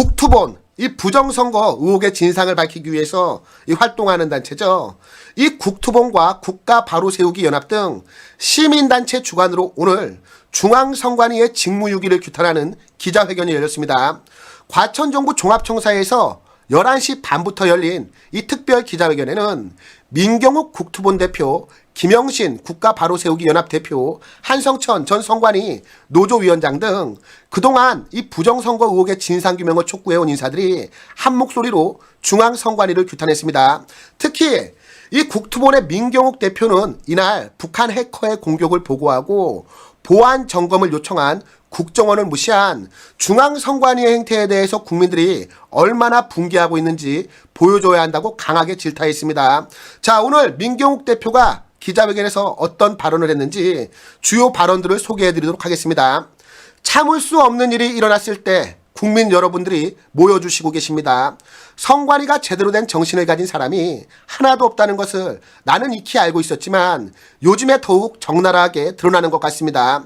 국투본 이 부정선거 의혹의 진상을 밝히기 위해서 이 활동하는 단체죠. 이 국투본과 국가 바로 세우기 연합 등 시민단체 주관으로 오늘 중앙선관위의 직무유기를 규탄하는 기자회견이 열렸습니다. 과천정부 종합청사에서 11시 반부터 열린 이 특별 기자회견에는 민경욱 국투본 대표, 김영신 국가 바로 세우기 연합 대표, 한성천 전 선관위 노조위원장 등 그동안 이 부정선거 의혹의 진상규명을 촉구해온 인사들이 한 목소리로 중앙선관위를 규탄했습니다. 특히 이 국투본의 민경욱 대표는 이날 북한 해커의 공격을 보고하고 보안 점검을 요청한 국정원을 무시한 중앙선관위의 행태에 대해서 국민들이 얼마나 붕괴하고 있는지 보여줘야 한다고 강하게 질타했습니다. 자, 오늘 민경욱 대표가 기자회견에서 어떤 발언을 했는지 주요 발언들을 소개해 드리도록 하겠습니다. 참을 수 없는 일이 일어났을 때 국민 여러분들이 모여주시고 계십니다. 성관이가 제대로 된 정신을 가진 사람이 하나도 없다는 것을 나는 익히 알고 있었지만 요즘에 더욱 적나라하게 드러나는 것 같습니다.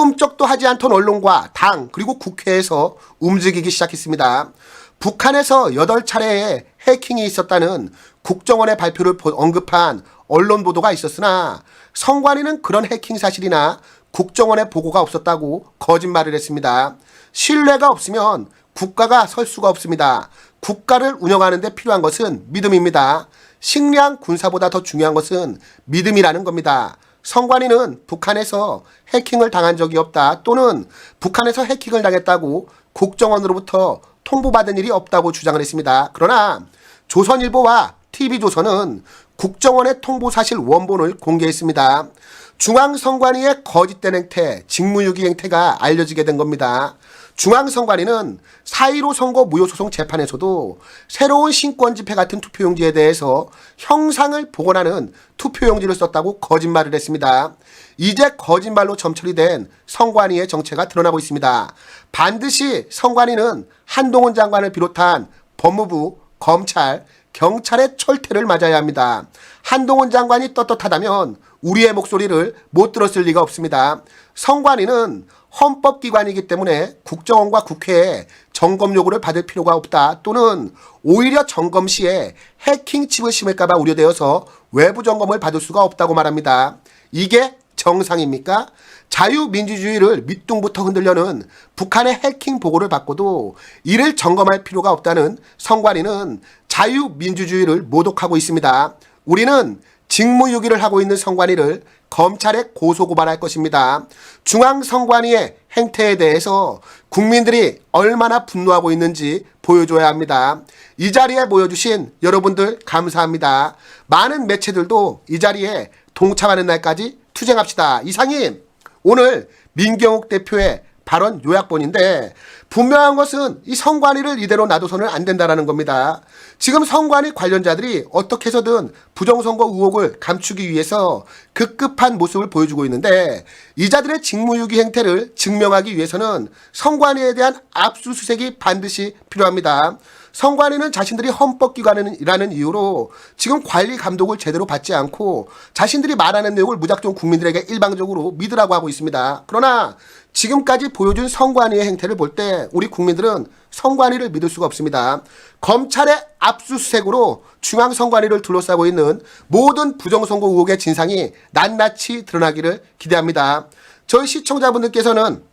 꿈쩍도 하지 않던 언론과 당 그리고 국회에서 움직이기 시작했습니다. 북한에서 8차례의 해킹이 있었다는 국정원의 발표를 보- 언급한 언론 보도가 있었으나 성관이는 그런 해킹 사실이나 국정원의 보고가 없었다고 거짓말을 했습니다. 신뢰가 없으면 국가가 설 수가 없습니다. 국가를 운영하는 데 필요한 것은 믿음입니다. 식량 군사보다 더 중요한 것은 믿음이라는 겁니다. 성관이는 북한에서 해킹을 당한 적이 없다 또는 북한에서 해킹을 당했다고 국정원으로부터 통보받은 일이 없다고 주장을 했습니다. 그러나 조선일보와 TV조선은 국정원의 통보 사실 원본을 공개했습니다. 중앙선관위의 거짓된 행태, 직무유기 행태가 알려지게 된 겁니다. 중앙선관위는 4.15 선거 무효소송 재판에서도 새로운 신권 집회 같은 투표용지에 대해서 형상을 복원하는 투표용지를 썼다고 거짓말을 했습니다. 이제 거짓말로 점철이 된 선관위의 정체가 드러나고 있습니다. 반드시 선관위는 한동훈 장관을 비롯한 법무부, 검찰, 경찰의 철퇴를 맞아야 합니다. 한동훈 장관이 떳떳하다면 우리의 목소리를 못 들었을 리가 없습니다. 선관위는 헌법기관이기 때문에 국정원과 국회에 점검 요구를 받을 필요가 없다 또는 오히려 점검 시에 해킹 칩을 심을까봐 우려되어서 외부 점검을 받을 수가 없다고 말합니다. 이게 정상입니까? 자유민주주의를 밑둥부터 흔들려는 북한의 해킹 보고를 받고도 이를 점검할 필요가 없다는 선관위는 자유민주주의를 모독하고 있습니다. 우리는 직무유기를 하고 있는 선관위를 검찰에 고소고발할 것입니다. 중앙선관위의 행태에 대해서 국민들이 얼마나 분노하고 있는지 보여줘야 합니다. 이 자리에 모여주신 여러분들 감사합니다. 많은 매체들도 이 자리에 동참하는 날까지 투쟁합시다. 이상임, 오늘 민경욱 대표의 발언 요약본인데 분명한 것은 이 성관위를 이대로 놔둬서는 안 된다라는 겁니다. 지금 성관위 관련자들이 어떻게 해서든 부정선거 의혹을 감추기 위해서 급급한 모습을 보여주고 있는데 이자들의 직무유기 행태를 증명하기 위해서는 성관위에 대한 압수수색이 반드시 필요합니다. 성관위는 자신들이 헌법기관이라는 이유로 지금 관리 감독을 제대로 받지 않고 자신들이 말하는 내용을 무작정 국민들에게 일방적으로 믿으라고 하고 있습니다. 그러나 지금까지 보여준 성관위의 행태를 볼 때 우리 국민들은 성관위를 믿을 수가 없습니다. 검찰의 압수수색으로 중앙 선관위를 둘러싸고 있는 모든 부정선거 의혹의 진상이 낱낱이 드러나기를 기대합니다. 저희 시청자분들께서는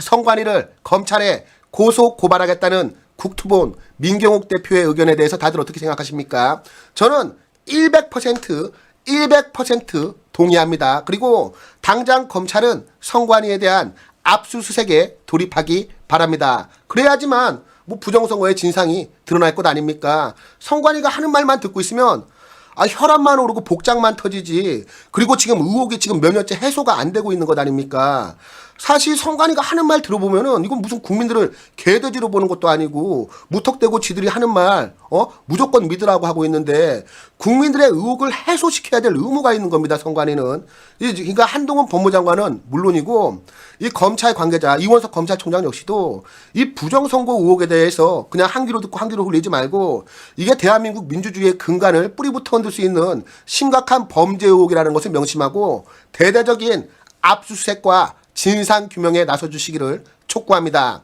선관위를 검찰에 고소 고발하겠다는 국투본 민경욱 대표의 의견에 대해서 다들 어떻게 생각하십니까? 저는 100% 100% 동의합니다. 그리고 당장 검찰은 선관위에 대한 압수수색에 돌입하기 바랍니다. 그래야지만 뭐 부정선거의 진상이 드러날 것 아닙니까? 선관위가 하는 말만 듣고 있으면 아, 혈압만 오르고 복장만 터지지. 그리고 지금 의혹이 지금 몇 년째 해소가 안 되고 있는 것 아닙니까? 사실 성관이가 하는 말 들어보면은 이건 무슨 국민들을 개돼지로 보는 것도 아니고 무턱대고 지들이 하는 말, 어? 무조건 믿으라고 하고 있는데 국민들의 의혹을 해소시켜야 될 의무가 있는 겁니다. 이- 그러니까 한동훈 법무장관은 물론이고 이 검찰 관계자, 이원석 검찰총장 역시도 이 부정선거 의혹에 대해서 그냥 한 귀로 듣고 한 귀로 흘리지 말고 이게 대한민국 민주주의의 근간을 뿌리부터 흔들 수 있는 심각한 범죄 의혹이라는 것을 명심하고 대대적인 압수수색과 진상 규명에 나서 주시기를 촉구합니다.